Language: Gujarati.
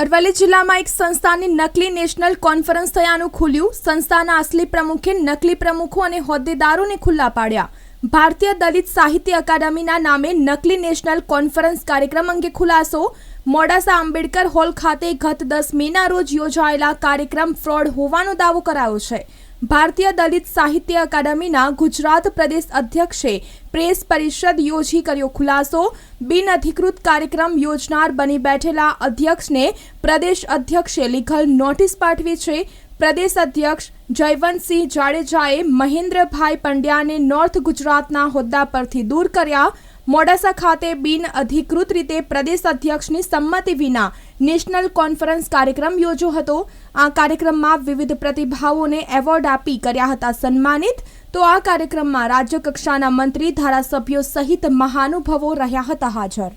અરવલ્લી જિલ્લામાં એક સંસ્થાની નકલી નેશનલ કોન્ફરન્સ થયાનું ખુલ્યું. સંસ્થાના અસલી પ્રમુખે નકલી પ્રમુખો અને હોદ્દેદારોને ખુલ્લા પાડ્યા. ભારતીય દલિત સાહિત્ય અકાદમીના નામે નકલી નેશનલ કોન્ફરન્સ કાર્યક્રમ અંગે ખુલાસો. મોડાસા આંબેડકર હોલ ખાતે ગત દસ મેના રોજ યોજાયેલા કાર્યક્રમ ફ્રોડ હોવાનો દાવો કરાયો છે. ભારતીય દલિત સાહિત્ય અકાદમીના ગુજરાત પ્રદેશ અધ્યક્ષે પ્રેસ પરિષદ યોજી કર્યો ખુલાસો. બિનઅધિકૃત કાર્યક્રમ યોજનાર બની બેઠેલા અધ્યક્ષને પ્રદેશ અધ્યક્ષે લીખલ નોટિસ પાઠવી છે. પ્રદેશ અધ્યક્ષ જયવંતસિંહ જાડેજાએ મહેન્દ્રભાઈ પંડ્યાને નોર્થ ગુજરાતના હોદ્દા પરથી દૂર કર્યા. મોડાસા ખાતે બિન અધિકૃત રીતે પ્રદેશ અધ્યક્ષની સંમતિ વિના નેશનલ કોન્ફરન્સ કાર્યક્રમ યોજ્યો હતો. આ કાર્યક્રમમાં વિવિધ પ્રતિભાઓને એવોર્ડ આપી કર્યા હતા સન્માનિત. તો આ કાર્યક્રમમાં રાજ્યકક્ષાના મંત્રી, ધારાસભ્યો સહિત મહાનુભાવો રહ્યા હતા હાજર.